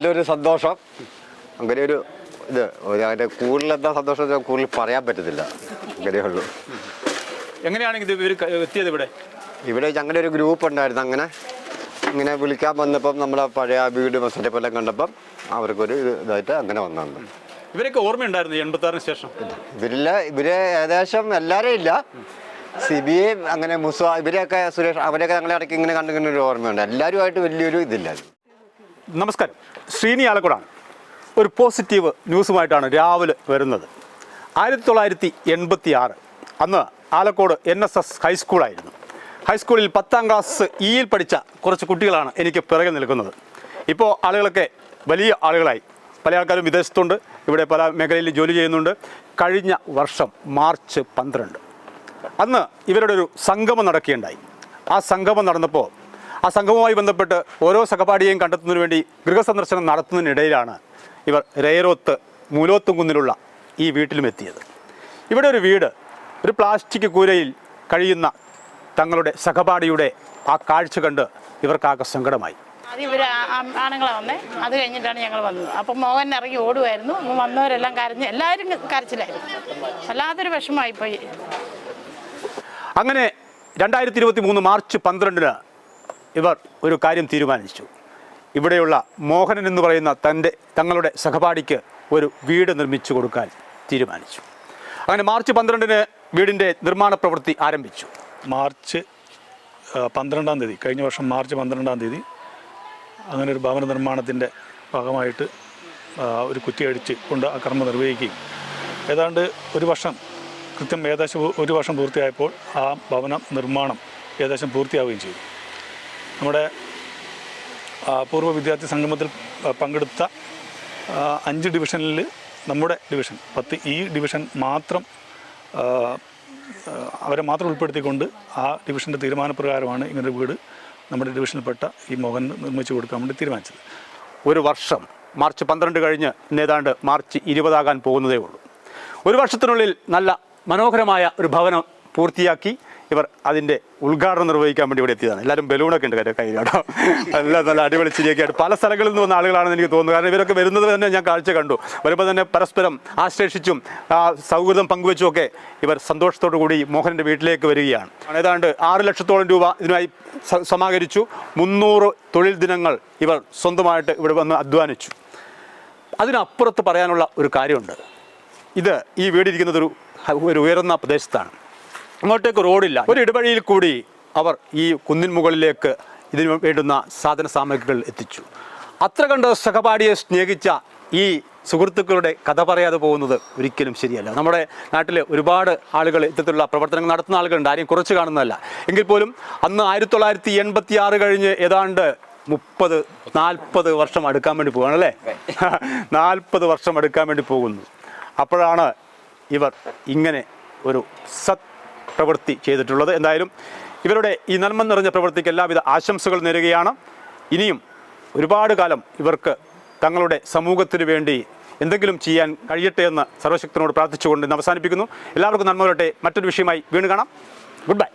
നല്ലൊരു സന്തോഷം. അങ്ങനെ ഒരു ഇത് അതിന്റെ കൂടുതൽ എന്താ സന്തോഷം കൂടുതൽ പറയാൻ പറ്റത്തില്ല. അങ്ങനെയേ ഉള്ളൂ. എങ്ങനെയാണ് ഇത് ഇവർ എത്തിയത് ഇവിടെ? ഇവിടെ അങ്ങനെ ഒരു ഗ്രൂപ്പ് ഉണ്ടായിരുന്നു. അങ്ങനെ ഇങ്ങനെ വിളിക്കാൻ വന്നപ്പം നമ്മളെ പഴയ വീട് സെറ്റപ്പ് എല്ലാം കണ്ടപ്പം അവർക്കൊരു ഇത് ഇതായിട്ട് അങ്ങനെ വന്നു ഇവരൊക്കെ ഓർമ്മയുണ്ടായിരുന്നു എൺപത്താറിന് ശേഷം? ഇവരില്ല. ഇവർ ഏകദേശം എല്ലാവരും ഇല്ല. സിബി അങ്ങനെ മുസ ഇവരെയൊക്കെ സുരേഷ് അവരെയൊക്കെ ഞങ്ങളെ ഇടയ്ക്ക് ഇങ്ങനെ കണ്ടിങ്ങനെ ഒരു ഓർമ്മയുണ്ട്. എല്ലാവരുമായിട്ട് വലിയൊരു ഇതില്ല നമസ്കാരം. ശ്രീനി ആലക്കുടാണ്. ഒരു പോസിറ്റീവ് ന്യൂസുമായിട്ടാണ് രാവിലെ വരുന്നത്. ആയിരത്തി തൊള്ളായിരത്തി എൺപത്തി ആറ് അന്ന് ആലക്കോട് എൻ എസ് എസ് ഹൈസ്കൂളായിരുന്നു ഹൈസ്കൂളിൽ പത്താം ക്ലാസ് ഇയിൽ പഠിച്ച കുറച്ച് കുട്ടികളാണ് എനിക്ക് പിറകെ നിൽക്കുന്നത്. ഇപ്പോൾ ആളുകളൊക്കെ വലിയ ആളുകളായി. പല ആൾക്കാരും വിദേശത്തുണ്ട്. ഇവിടെ പല മേഖലയിൽ ജോലി ചെയ്യുന്നുണ്ട്. കഴിഞ്ഞ വർഷം മാർച്ച് പന്ത്രണ്ട്. അന്ന് ഇവരുടെ ഒരു സംഗമം നടക്കുകയുണ്ടായി. ആ സംഗമം നടന്നപ്പോൾ ആ സംഘവുമായി ബന്ധപ്പെട്ട് ഓരോ സഹപാഠിയെയും കണ്ടെത്തുന്നതിന് വേണ്ടി ഗൃഹസന്ദർശനം നടത്തുന്നതിനിടയിലാണ് ഇവർ രേരോത്ത് മൂലോത്തും കുന്നിലുള്ള ഈ വീട്ടിലും എത്തിയത്. ഇവിടെ ഒരു വീട് ഒരു പ്ലാസ്റ്റിക് കൂരയിൽ കഴിയുന്ന തങ്ങളുടെ സഹപാഠിയുടെ ആ കാഴ്ച കണ്ട് ഇവർക്കാകെ സങ്കടമായി. അത് ഇവർ ആണുങ്ങളെ വന്നേ. അത് കഴിഞ്ഞിട്ടാണ് ഞങ്ങൾ വന്നത്. അപ്പം മോഹൻ ഇറങ്ങി ഓടുമായിരുന്നു വന്നവരെല്ലാം കരഞ്ഞ് എല്ലാവരും കരച്ചിലായിരുന്നു വല്ലാത്തൊരു വിഷമമായിപ്പോയി. അങ്ങനെ രണ്ടായിരത്തി ഇരുപത്തി മൂന്ന് മാർച്ച് പന്ത്രണ്ടിന് ഇവർ ഒരു കാര്യം തീരുമാനിച്ചു. ഇവിടെയുള്ള മോഹനൻ എന്ന് പറയുന്ന തന്റെ തങ്ങളുടെ സഹപാഠിക്ക് ഒരു വീട് നിർമ്മിച്ചു കൊടുക്കാൻ തീരുമാനിച്ചു. അങ്ങനെ മാർച്ച് പന്ത്രണ്ടിന് വീടിന്റെ നിർമ്മാണ പ്രവൃത്തി ആരംഭിച്ചു. മാർച്ച് പന്ത്രണ്ടാം തീയതി കഴിഞ്ഞ വർഷം മാർച്ച് പന്ത്രണ്ടാം തീയതി അങ്ങനെ ഒരു ഭവന നിർമ്മാണത്തിന്റെ ഭാഗമായിട്ട് ഒരു കുറ്റി അടിച്ച് കൊണ്ട് ആ കർമ്മം നിർവഹിക്കുകയും. ഏതാണ്ട് ഒരു വർഷം കൃത്യം ഏകദേശം ഒരു വർഷം പൂർത്തിയായപ്പോൾ ആ ഭവന നിർമ്മാണം ഏകദേശം പൂർത്തിയാവുകയും ചെയ്തു. നമ്മുടെ പൂർവ വിദ്യാർത്ഥി സംഗമത്തിൽ പങ്കെടുത്ത അഞ്ച് ഡിവിഷനിൽ നമ്മുടെ ഡിവിഷൻ പത്ത് ഈ ഡിവിഷൻ മാത്രം അവരെ മാത്രം ഉൾപ്പെടുത്തിക്കൊണ്ട് ആ ഡിവിഷന്റെ തീരുമാനപ്രകാരമാണ് ഇങ്ങനൊരു വീട് നമ്മുടെ ഡിവിഷനിൽപ്പെട്ട ഈ മോഹൻ നിർമ്മിച്ചു കൊടുക്കാൻ വേണ്ടി തീരുമാനിച്ചത്. ഒരു വർഷം മാർച്ച് പന്ത്രണ്ട് കഴിഞ്ഞ് ഇന്നേതാണ്ട് മാർച്ച് ഇരുപതാകാൻ പോകുന്നതേ ഉള്ളൂ. ഒരു വർഷത്തിനുള്ളിൽ നല്ല മനോഹരമായ ഒരു ഭവനം പൂർത്തിയാക്കി ഇവർ അതിന്റെ ഉദ്ഘാടനം നിർവഹിക്കാൻ വേണ്ടി ഇവിടെ എത്തിയതാണ്. എല്ലാവരും ബലൂണൊക്കെ ഉണ്ട് കയ്യിൽ കേട്ടോ. എല്ലാം നല്ല അടിപൊളി ചിരിയൊക്കെയായിട്ട് പല സ്ഥലങ്ങളിൽ നിന്ന് വന്ന ആളുകളാണെന്ന് എനിക്ക് തോന്നുന്നു. കാരണം ഇവരൊക്കെ വരുന്നത് തന്നെ ഞാൻ കാഴ്ച കണ്ടു. വരുമ്പോൾ തന്നെ പരസ്പരം ആശ്ലേഷിച്ചും സൗഹൃദം പങ്കുവെച്ചും ഒക്കെ ഇവർ സന്തോഷത്തോടു കൂടി മോഹനന്റെ വീട്ടിലേക്ക് വരികയാണ്. ഏതാണ്ട് ആറ് ലക്ഷത്തോളം രൂപ ഇതിനായി സമാഹരിച്ചു. മുന്നൂറ് തൊഴിൽ ദിനങ്ങൾ ഇവർ സ്വന്തമായിട്ട് ഇവിടെ വന്ന് അധ്വാനിച്ചു. അതിനപ്പുറത്ത് പറയാനുള്ള ഒരു കാര്യമുണ്ട്. ഇത് ഈ വീടിരിക്കുന്നത് ഒരു ഒരു ഉയർന്ന പ്രദേശത്താണ്. അങ്ങോട്ടേക്ക് റോഡില്ല. ഒരു ഇടവഴിയിൽ കൂടി അവർ ഈ കുന്നിൻ മുകളിലേക്ക് ഇതിന് വേണ്ടുന്ന സാധന സാമഗ്രികൾ എത്തിച്ചു. അത്ര കണ്ട് സഹപാഠിയെ സ്നേഹിച്ച ഈ സുഹൃത്തുക്കളുടെ കഥ പറയാതെ പോകുന്നത് ഒരിക്കലും ശരിയല്ല. നമ്മുടെ നാട്ടിൽ ഒരുപാട് ആളുകൾ ഇത്തരത്തിലുള്ള പ്രവർത്തനങ്ങൾ നടത്തുന്ന ആളുകളുണ്ട്. ആരെയും കുറച്ച് കാണുന്നതല്ല. എങ്കിൽ പോലും അന്ന് ആയിരത്തി തൊള്ളായിരത്തി എൺപത്തി ആറ് കഴിഞ്ഞ് ഏതാണ്ട് മുപ്പത് നാൽപ്പത് വർഷം അടുക്കാൻ വേണ്ടി പോവുകയാണ് അല്ലേ? നാൽപ്പത് വർഷം അടുക്കാൻ വേണ്ടി പോകുന്നു. അപ്പോഴാണ് ഇവർ ഇങ്ങനെ ഒരു സത് പ്രവൃത്തി ചെയ്തിട്ടുള്ളത്. എന്തായാലും ഇവരുടെ ഈ നന്മ നിറഞ്ഞ പ്രവൃത്തിക്ക് എല്ലാവിധ ആശംസകൾ നേരുകയാണ്. ഇനിയും ഒരുപാട് കാലം ഇവർക്ക് തങ്ങളുടെ സമൂഹത്തിന് വേണ്ടി എന്തെങ്കിലും ചെയ്യാൻ കഴിയട്ടെ എന്ന് സർവശക്തനോട് പ്രാർത്ഥിച്ചുകൊണ്ട് ഇന്ന് അവസാനിപ്പിക്കുന്നു. എല്ലാവർക്കും നന്മ വരട്ടെ. മറ്റൊരു വിഷയമായി വീണ്ടും കാണാം. Good bye